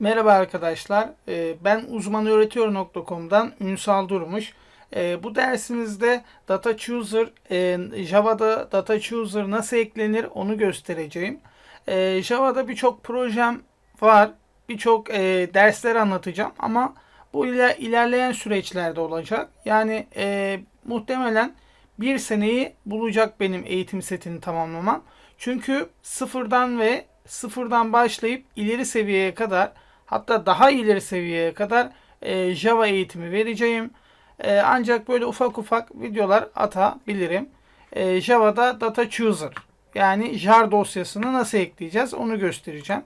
Merhaba arkadaşlar. Ee, Ben uzmanöğretiyor.com'dan Ünsal Durmuş. Ee, Bu dersimizde Data Chooser, e, Java'da Data Chooser nasıl eklenir onu göstereceğim. Ee, Java'da birçok projem var. Birçok e, dersler anlatacağım ama bu iler- ilerleyen süreçlerde olacak. Yani e, muhtemelen bir seneyi bulacak benim eğitim setini tamamlamam. Çünkü sıfırdan ve sıfırdan başlayıp ileri seviyeye kadar hatta daha ileri seviyeye kadar e, Java eğitimi vereceğim. E, ancak böyle ufak ufak videolar atabilirim. E, Java'da Data Chooser yani jar dosyasını nasıl ekleyeceğiz onu göstereceğim.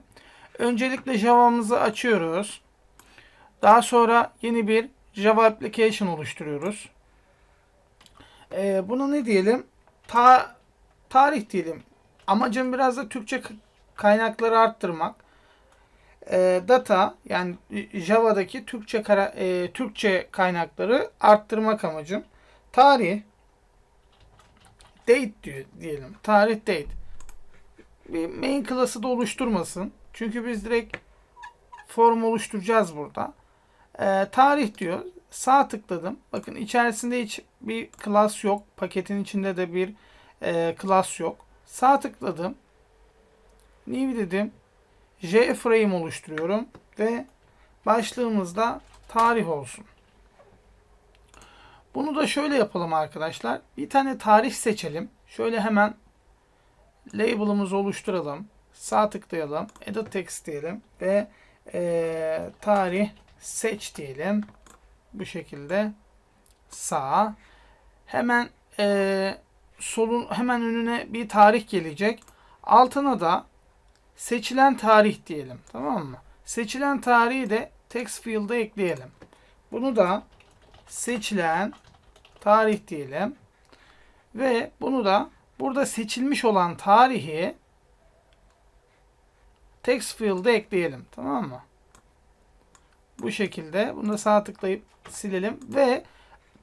Öncelikle Java'mızı açıyoruz. Daha sonra yeni bir Java application oluşturuyoruz. E, buna ne diyelim? Ta tarih diyelim. Amacım biraz da Türkçe kaynakları arttırmak. E, data yani Java'daki Türkçe kara, e, Türkçe kaynakları arttırmak amacım. Tarih date diyor diyelim. Tarih date. Bir main class'ı da oluşturmasın. Çünkü biz direkt form oluşturacağız burada. E, tarih diyor. Sağ tıkladım. Bakın içerisinde hiç bir class yok. Paketin içinde de bir e, class yok. Sağ tıkladım. New dedim. JFrame oluşturuyorum ve başlığımızda tarih olsun. Bunu da şöyle yapalım arkadaşlar. Bir tane tarih seçelim. Şöyle hemen label'ımızı oluşturalım. Sağ tıklayalım. Edit text diyelim ve eee, tarih seç diyelim. Bu şekilde sağ. Hemen eee, solun hemen önüne bir tarih gelecek. Altına da seçilen tarih diyelim. Tamam mı? Seçilen tarihi de text field'a ekleyelim. Bunu da seçilen tarih diyelim. Ve bunu da burada seçilmiş olan tarihi text field'a ekleyelim. Tamam mı? Bu şekilde bunu da sağ tıklayıp silelim ve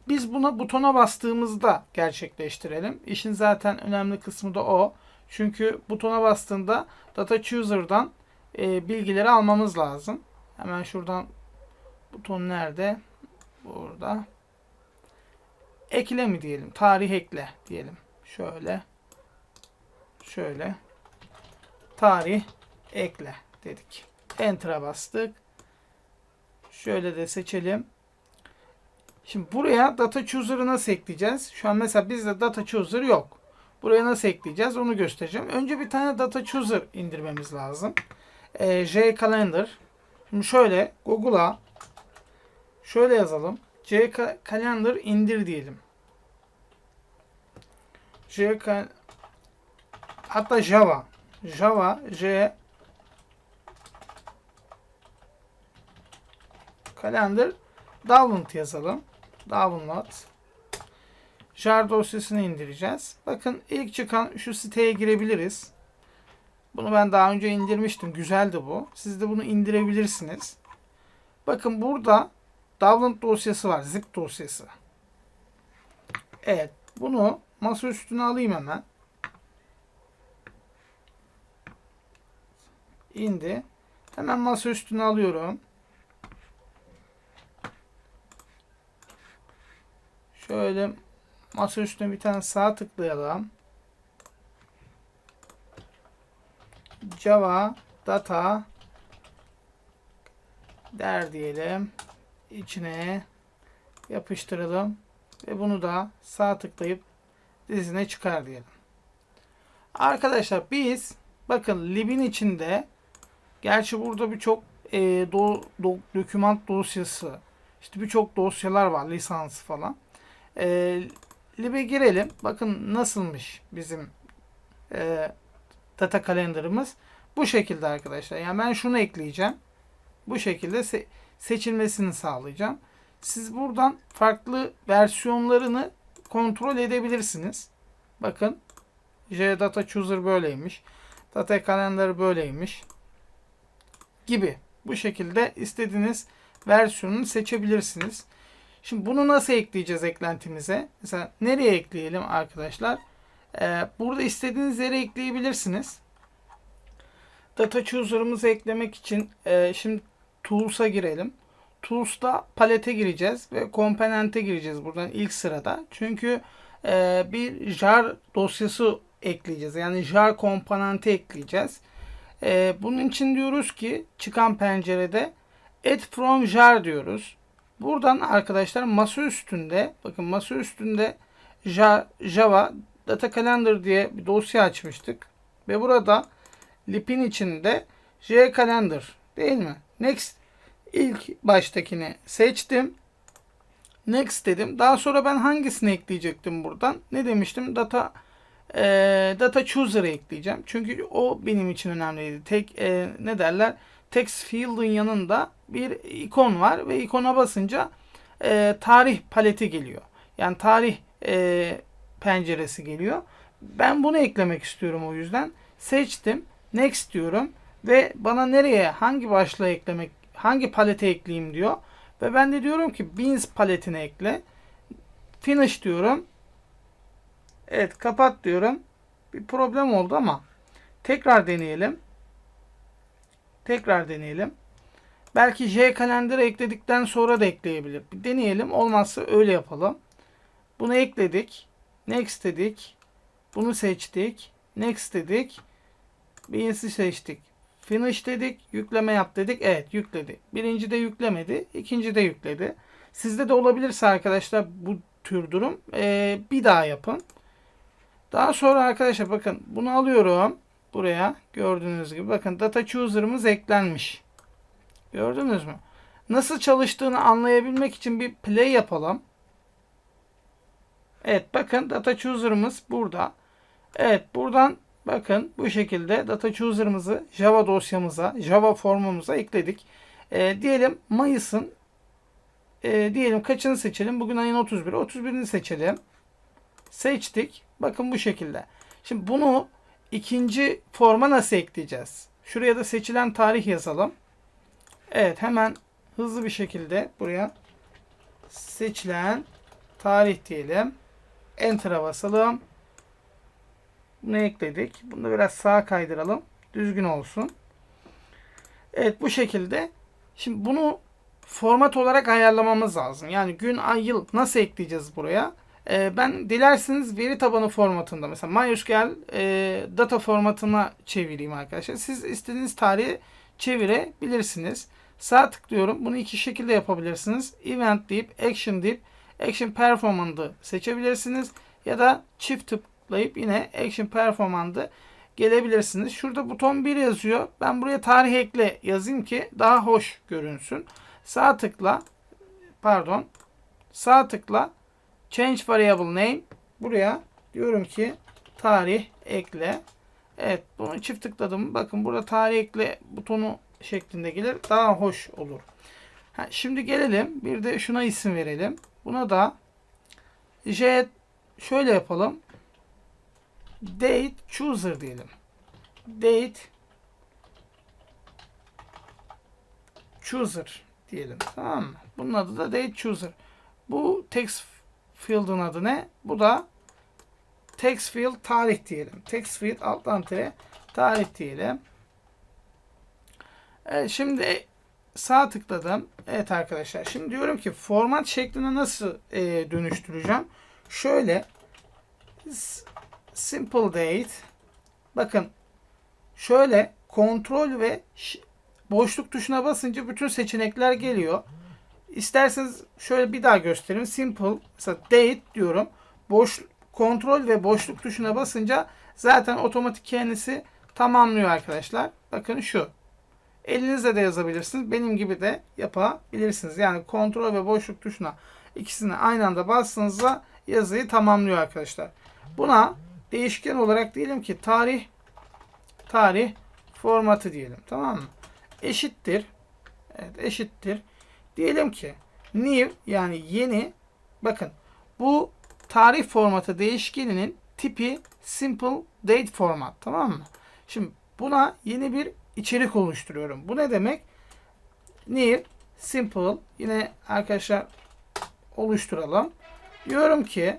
biz buna butona bastığımızda gerçekleştirelim. İşin zaten önemli kısmı da o. Çünkü butona bastığında Data Chooser'dan e, bilgileri almamız lazım. Hemen şuradan buton nerede? Burada. Ekle mi diyelim? Tarih ekle diyelim. Şöyle. Şöyle. Tarih ekle dedik. Enter'a bastık. Şöyle de seçelim. Şimdi buraya data chooser'ı nasıl ekleyeceğiz? Şu an mesela bizde data chooser yok. Buraya nasıl ekleyeceğiz onu göstereceğim. Önce bir tane data chooser indirmemiz lazım. Ee, J Calendar. Şimdi şöyle Google'a şöyle yazalım. J Ca- Calendar indir diyelim. J hatta Java. Java J Calendar download yazalım. Download. Jar dosyasını indireceğiz. Bakın ilk çıkan şu siteye girebiliriz. Bunu ben daha önce indirmiştim. Güzeldi bu. Siz de bunu indirebilirsiniz. Bakın burada download dosyası var. Zip dosyası. Evet. Bunu masa üstüne alayım hemen. İndi. Hemen masa üstüne alıyorum. Şöyle masa üstüne bir tane sağ tıklayalım. Java data der diyelim. İçine yapıştıralım ve bunu da sağ tıklayıp dizine çıkar diyelim. Arkadaşlar biz bakın libin içinde gerçi burada birçok e, do, do, doküman dosyası işte birçok dosyalar var lisans falan. E, lib'e girelim. Bakın nasılmış bizim e, data kalendarımız. Bu şekilde arkadaşlar. Yani ben şunu ekleyeceğim. Bu şekilde se- seçilmesini sağlayacağım. Siz buradan farklı versiyonlarını kontrol edebilirsiniz. Bakın J Data Chooser böyleymiş. Data Calendar böyleymiş. Gibi. Bu şekilde istediğiniz versiyonunu seçebilirsiniz. Şimdi bunu nasıl ekleyeceğiz eklentimize? Mesela nereye ekleyelim arkadaşlar? Ee, burada istediğiniz yere ekleyebilirsiniz. Data Chooser'ımızı eklemek için e, şimdi Tools'a girelim. Tools'ta palete gireceğiz ve komponente gireceğiz buradan ilk sırada. Çünkü e, bir jar dosyası ekleyeceğiz. Yani jar komponenti ekleyeceğiz. E, bunun için diyoruz ki çıkan pencerede add from jar diyoruz. Buradan arkadaşlar masa üstünde bakın masa üstünde Ja- Java Data Calendar diye bir dosya açmıştık. Ve burada lipin içinde J Calendar değil mi? Next ilk baştakini seçtim. Next dedim. Daha sonra ben hangisini ekleyecektim buradan? Ne demiştim? Data e, Data Chooser'ı ekleyeceğim. Çünkü o benim için önemliydi. Tek e, ne derler? Text field'ın yanında bir ikon var ve ikona basınca e, tarih paleti geliyor. Yani tarih e, penceresi geliyor. Ben bunu eklemek istiyorum o yüzden. Seçtim. Next diyorum. Ve bana nereye, hangi başlığı eklemek, hangi palete ekleyeyim diyor. Ve ben de diyorum ki Beans paletine ekle. Finish diyorum. Evet kapat diyorum. Bir problem oldu ama tekrar deneyelim. Tekrar deneyelim. Belki J kalender'ı ekledikten sonra da ekleyebilir. Bir deneyelim. Olmazsa öyle yapalım. Bunu ekledik. Next dedik. Bunu seçtik. Next dedik. Beans'i seçtik. Finish dedik. Yükleme yap dedik. Evet yükledi. Birinci de yüklemedi. ikinci de yükledi. Sizde de olabilirse arkadaşlar bu tür durum. Ee, bir daha yapın. Daha sonra arkadaşlar bakın bunu alıyorum. Buraya gördüğünüz gibi bakın data chooser'ımız eklenmiş. Gördünüz mü? Nasıl çalıştığını anlayabilmek için bir play yapalım. Evet bakın data chooser'ımız burada. Evet buradan bakın bu şekilde data chooser'ımızı Java dosyamıza, Java formumuza ekledik. E, diyelim Mayıs'ın e, diyelim kaçını seçelim? Bugün ayın 31'i. 31'ini seçelim. Seçtik. Bakın bu şekilde. Şimdi bunu ikinci forma nasıl ekleyeceğiz? Şuraya da seçilen tarih yazalım. Evet hemen hızlı bir şekilde buraya seçilen tarih diyelim. Enter'a basalım. Bunu ekledik. Bunu da biraz sağa kaydıralım. Düzgün olsun. Evet bu şekilde. Şimdi bunu format olarak ayarlamamız lazım. Yani gün, ay, yıl nasıl ekleyeceğiz buraya? Ee, ben dilerseniz veri tabanı formatında mesela MySQL e, data formatına çevireyim arkadaşlar. Siz istediğiniz tarihi çevirebilirsiniz. Sağ tıklıyorum. Bunu iki şekilde yapabilirsiniz. Event deyip Action deyip Action Performant'ı seçebilirsiniz. Ya da çift tıklayıp yine Action Performant'ı gelebilirsiniz. Şurada buton 1 yazıyor. Ben buraya tarih ekle yazayım ki daha hoş görünsün. Sağ tıkla pardon sağ tıkla Change Variable Name buraya diyorum ki tarih ekle. Evet bunu çift tıkladım. Bakın burada tarih ekle butonu şeklinde gelir. Daha hoş olur. Ha, şimdi gelelim. Bir de şuna isim verelim. Buna da j şöyle yapalım. Date chooser diyelim. Date chooser diyelim. Tamam mı? Bunun adı da date chooser. Bu text field'ın adı ne? Bu da text field tarih diyelim. Text field alttan tere tarih diyelim. Evet, şimdi sağ tıkladım. Evet arkadaşlar. Şimdi diyorum ki format şekline nasıl e, dönüştüreceğim? Şöyle simple date bakın şöyle kontrol ve boşluk tuşuna basınca bütün seçenekler geliyor. İsterseniz şöyle bir daha göstereyim. Simple mesela date diyorum. Boş kontrol ve boşluk tuşuna basınca zaten otomatik kendisi tamamlıyor arkadaşlar. Bakın şu. Elinizle de yazabilirsiniz. Benim gibi de yapabilirsiniz. Yani kontrol ve boşluk tuşuna ikisini aynı anda bastığınızda yazıyı tamamlıyor arkadaşlar. Buna değişken olarak diyelim ki tarih tarih formatı diyelim. Tamam mı? Eşittir. Evet eşittir. Diyelim ki new yani yeni bakın bu tarih formatı değişkeninin tipi simple date format. Tamam mı? Şimdi buna yeni bir içerik oluşturuyorum. Bu ne demek? New simple yine arkadaşlar oluşturalım. Diyorum ki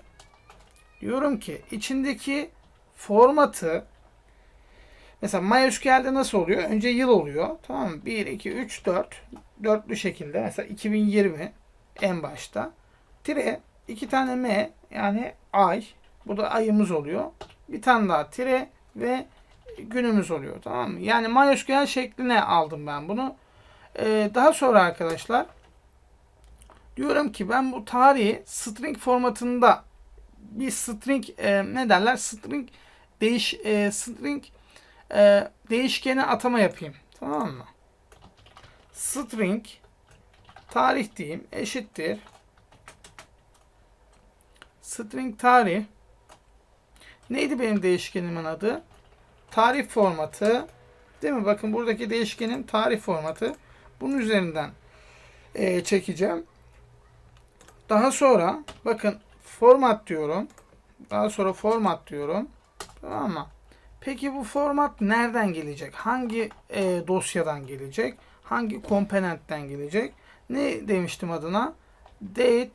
diyorum ki içindeki formatı Mesela MySQL'de nasıl oluyor? Önce yıl oluyor. Tamam mı? 1, 2, 3, 4. Dörtlü şekilde. Mesela 2020 en başta. Tire iki tane M yani ay. Bu da ayımız oluyor. Bir tane daha tire ve günümüz oluyor. Tamam mı? Yani MySQL şekline aldım ben bunu. Ee, daha sonra arkadaşlar diyorum ki ben bu tarihi string formatında bir string e, ne derler? String değiş e, string e, değişkene atama yapayım. Tamam mı? String tarih diyeyim eşittir string tarih neydi benim değişkenimin adı? Tarih formatı değil mi? Bakın buradaki değişkenin tarih formatı. Bunun üzerinden e, çekeceğim. Daha sonra bakın format diyorum. Daha sonra format diyorum. Tamam mı? Peki bu format nereden gelecek? Hangi e, dosyadan gelecek? Hangi komponentten gelecek? Ne demiştim adına? Date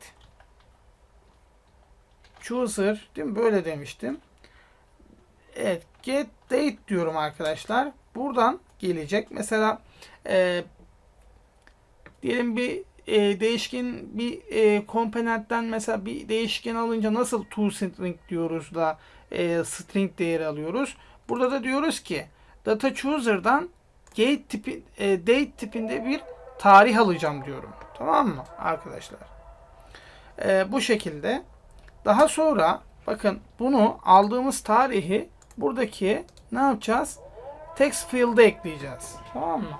chooser değil mi? Böyle demiştim. Evet, get date diyorum arkadaşlar. Buradan gelecek. Mesela e, diyelim bir e, değişken bir e, komponentten mesela bir değişken alınca nasıl toString diyoruz da e, string değeri alıyoruz. Burada da diyoruz ki data chooser'dan date tipi e, date tipinde bir tarih alacağım diyorum. Tamam mı arkadaşlar? E, bu şekilde. Daha sonra bakın bunu aldığımız tarihi buradaki ne yapacağız? Text field'e ekleyeceğiz. Tamam mı?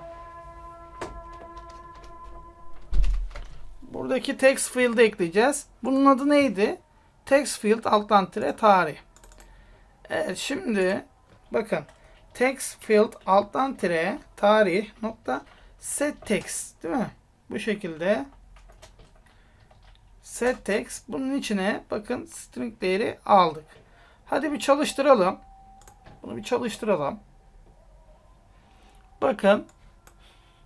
Buradaki text field'e ekleyeceğiz. Bunun adı neydi? Text field alttan tire tarih. Evet şimdi bakın text field alttan tire tarih nokta set text değil mi? Bu şekilde set text bunun içine bakın string değeri aldık. Hadi bir çalıştıralım. Bunu bir çalıştıralım. Bakın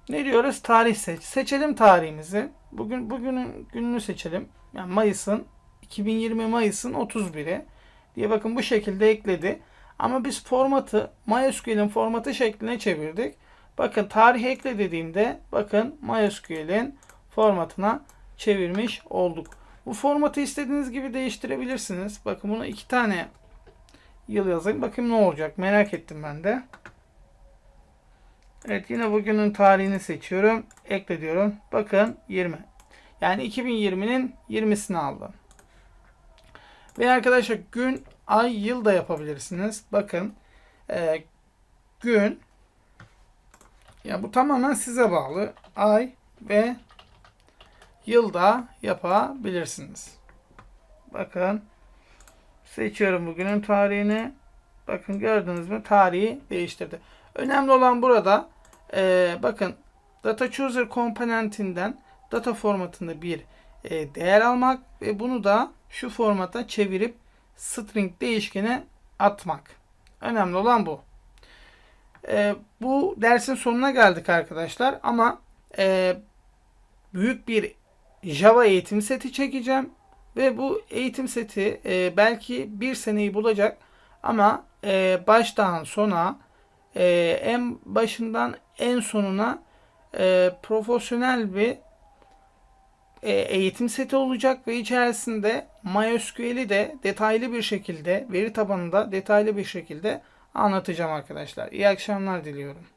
ne diyoruz? Tarih seç. Seçelim tarihimizi. Bugün bugünün gününü seçelim. Yani Mayıs'ın 2020 Mayıs'ın 31'i diye bakın bu şekilde ekledi. Ama biz formatı MySQL'in formatı şekline çevirdik. Bakın tarih ekle dediğimde bakın MySQL'in formatına çevirmiş olduk. Bu formatı istediğiniz gibi değiştirebilirsiniz. Bakın buna iki tane yıl yazayım. Bakayım ne olacak. Merak ettim ben de. Evet yine bugünün tarihini seçiyorum. Ekle diyorum. Bakın 20. Yani 2020'nin 20'sini aldım. Ve arkadaşlar gün, ay, yıl da yapabilirsiniz. Bakın e, gün ya bu tamamen size bağlı. Ay ve yılda yapabilirsiniz. Bakın seçiyorum bugünün tarihini. Bakın gördünüz mü tarihi değiştirdi. Önemli olan burada e, bakın data chooser komponentinden data formatında bir e, değer almak ve bunu da şu formata çevirip string değişkene atmak. Önemli olan bu. E, bu dersin sonuna geldik arkadaşlar ama e, büyük bir Java eğitim seti çekeceğim ve bu eğitim seti e, belki bir seneyi bulacak ama e, baştan sona e, en başından en sonuna e, profesyonel bir eğitim seti olacak ve içerisinde MySQL'i de detaylı bir şekilde, veri tabanında detaylı bir şekilde anlatacağım arkadaşlar. İyi akşamlar diliyorum.